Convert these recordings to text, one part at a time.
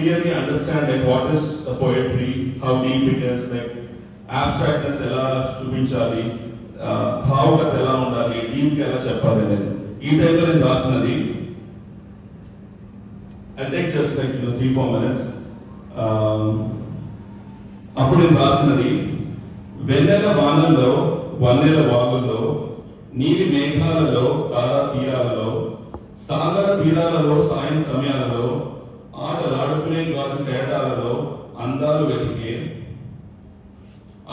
clearly understand like what is the poetry, how deep it is, like abstractness ఎలా చూపించాలి ఆ, ఎలా ఉండాలి డీప్ ఎలా చెప్పాలి అనేది. ఈ టైంలో నేను రాసినది. I take just like you three four minutes అప్పుడు నేను రాసినది వెన్నెల వానల్లో వన్నెల వాగుల్లో నీలి మేఘాలలో తారా తీరాలలో సాగర తీరాలలో సాయం సమయాలలో ఆటలాడుకునే గాజు కేటాలలో అందాలు వెతికే.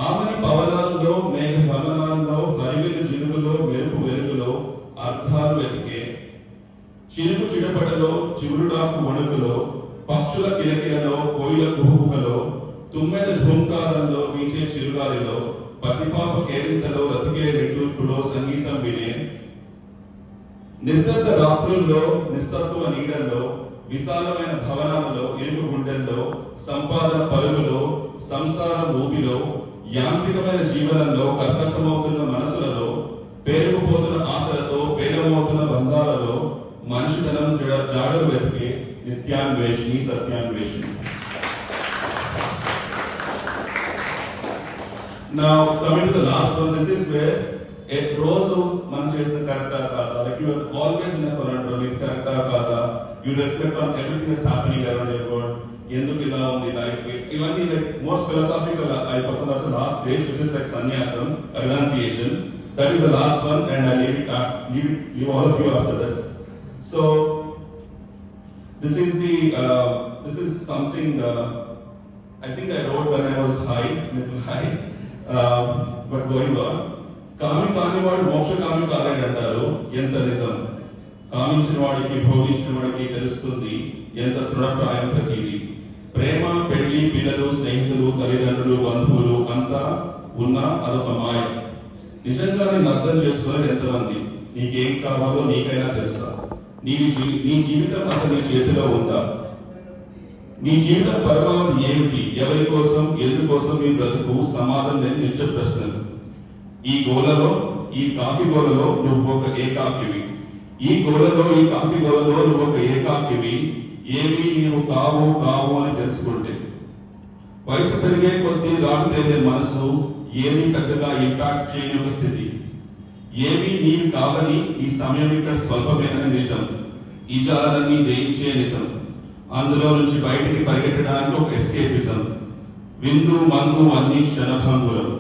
ఆమెని పవనాల్లో మేఘ పవనాల్లో హరివిలు జిలుగులో మెరుపు వెలుగులో అర్థాలు వెతికే. చిరుగు చిడపటలో చివురుడాకు వణుకులో పక్షుల కిలకిలలో కోయిల కుహుకుహలో తుమ్మెద ఝుంకారంలో వీచే చిరుగాలిలో పసిపాప కేరింతలో రతికే నిట్టూర్పులో సంగీతం వినే. నిశ్శబ్ద రాత్రుల్లో నిస్తత్వ నీడల్లో విశాలమైన భవనాలలో ఇరుకు గుండెల్లో సంపాదన పరుగులో సంసార భూమిలో యాంత్రికమైన జీవనంలో కర్కశమవుతున్న మనసులలో పేరుకుపోతున్న ఆశలతో పేరమవుతున్న బంధాలలో మనిషితనం జడ జాడలు వెతికే నిత్యాన్వేషిణి సత్యాన్వేషిణి. నా coming to last one this is where రోజు మనం చేసిన కరెక్టా కాదా? Like you always in conundrum కరెక్టా కాదా? You reflect on everything that's happening around your world ఎందుకు ఇలా ఉంది లైఫ్ ఇవన్నీ లైక్ మోస్ట్ ఫిలాసాఫికల్ అయిపోతుంది అసలు last stage which is like sanyasam renunciation that is the last one and I leave it leave it leave all of you after this so this is the uh, this is something uh, I think I wrote when I was high, little high, uh, but going on. కామి కానివాడు మోక్ష కామి కాలేడు అంటారు ఎంత నిజం కామించిన వాడికి భోగించిన వాడికి తెలుస్తుంది ఎంత తృణప్రాయం ప్రతిది. ప్రేమ పెళ్ళి పిల్లలు స్నేహితులు తల్లిదండ్రులు బంధువులు అంతా ఉన్న అదొక మాయ. నిజంగా నేను అర్థం చేసుకునేది ఎంతమంది. నీకేం కావాలో నీకైనా తెలుసా. నీ జీవి నీ జీవితం అసలు నీ చేతిలో ఉందా? నీ జీవిత పరిమాణం ఏమిటి? ఎవరి కోసం ఎందుకోసం మీ బ్రతుకు సమాధానం లేని నిత్య ప్రశ్నలు? ఈ గోలలో ఈ కాఫీ గోలలో నువ్వు ఒక ఏకాకివి. ఈ గోలలో ఈ కంపి గోలలో నువ్వు ఒక ఏకాకివి. ఏమి నీవు కావు కావు అని తెలుసుకుంటే. వయసు పెరిగే కొద్దీ రాటు మనసు ఏమీ పెద్దగా ఇంపాక్ట్ చేయని ఒక స్థితి. ఏమీ నీవు కావని ఈ సమయం ఇక్కడ స్వల్పమైన నిజం. ఈ జాలన్నీ జయించే నిజం. అందులో నుంచి బయటికి పరిగెట్టడానికి ఒక ఎస్కేపిజం. విందు మందు అన్ని క్షణభంగులం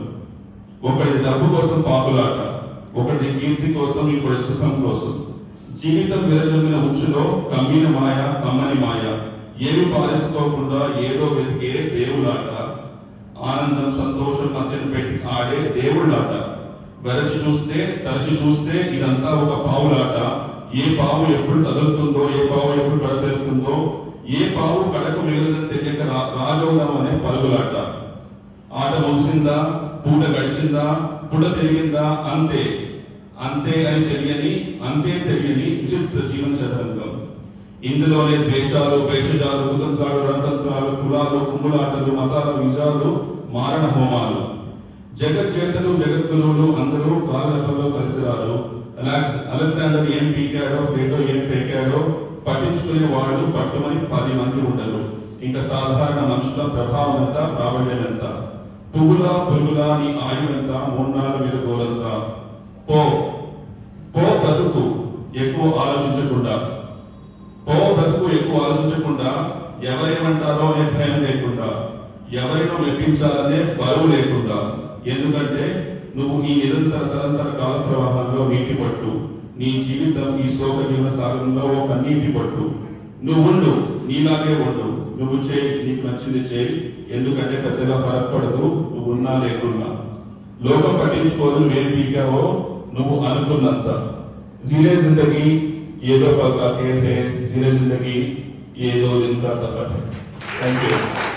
ఒకటి డబ్బు కోసం పాపులాట ఒకటి కీర్తి కోసం ఇంకొకటి సుఖం కోసం. జీవితం విరజమ్మిన ఉచ్చులో కమ్మిన మాయ కమ్మని మాయ ఏమి పాలించుకోకుండా ఏదో వెతికే దేవులాట ఆనందం సంతోషం మధ్యను పెట్టి ఆడే దేవుళ్ళాట. వెరచి చూస్తే తరచి చూస్తే ఇదంతా ఒక పావులాట. ఏ పావు ఎప్పుడు తగులుతుందో ఏ పావు ఎప్పుడు కడతెలుతుందో ఏ పావు కడకు మిగిలిన తెలియక రా- రాజవుదాం అనే పరుగులాట. ఆట ముగిసిందా? పూట గడిచిందా? పుట తిరిగిందా అంతే. అంతే అని తెలియని అంతే తెలియని విచిత్ర జీవన చదరంగం. ఇందులోనే ద్వేషాలు భేషజాలు కుతంత్రాలు రంతంత్రాలు కులాలు కుమ్ములాటలు మతాలు విజాలు మారణ హోమాలు. జగజ్జేతలు జగద్గురువులు అందరూ కాలగర్భంలో కలిసిరారు అలెగ్జాండర్ ఏం పీకాడో ప్లేటో ఏం పేకాడో పట్టించుకునే వాళ్ళు పట్టుమని పది మంది ఉండరు. ఇంకా సాధారణ మనుషుల ప్రభావం ఎంత ప్రాబల్యం ఎంత పువ్వులా పురుగులా నీ ఆయువు ఎంత నాలుగు మీద గోలంతా పో. బ్రతుకు ఎక్కువ ఆలోచించకుండా పో బ్రతుకు ఎక్కువ ఆలోచించకుండా ఎవరేమంటారో అనే భయం లేకుండా ఎవరినో మెప్పించాలనే బరువు లేకుండా ఎందుకంటే నువ్వు ఈ నిరంతర తరంతర కాల ప్రవాహంలో నీటి పట్టు నీ జీవితం ఈ శోక జీవన సాగంలో ఒక నీటి పట్టు. నువ్వు ఉండు నీలాగే ఉండు నువ్వు చేయి నీకు నచ్చింది చేయి ఎందుకంటే పెద్దగా ఫరక్ పడదు నువ్వు ఉన్నా లేకున్నా. లోకం పట్టించుకోదు నువ్వేం పీకావో నువ్వు అనుకున్నంత. जीरे ज़िंदगी, ये जो पल का खेल है, जीने ज़िंदगी, ये दो दिन का सफ़र है। Thank you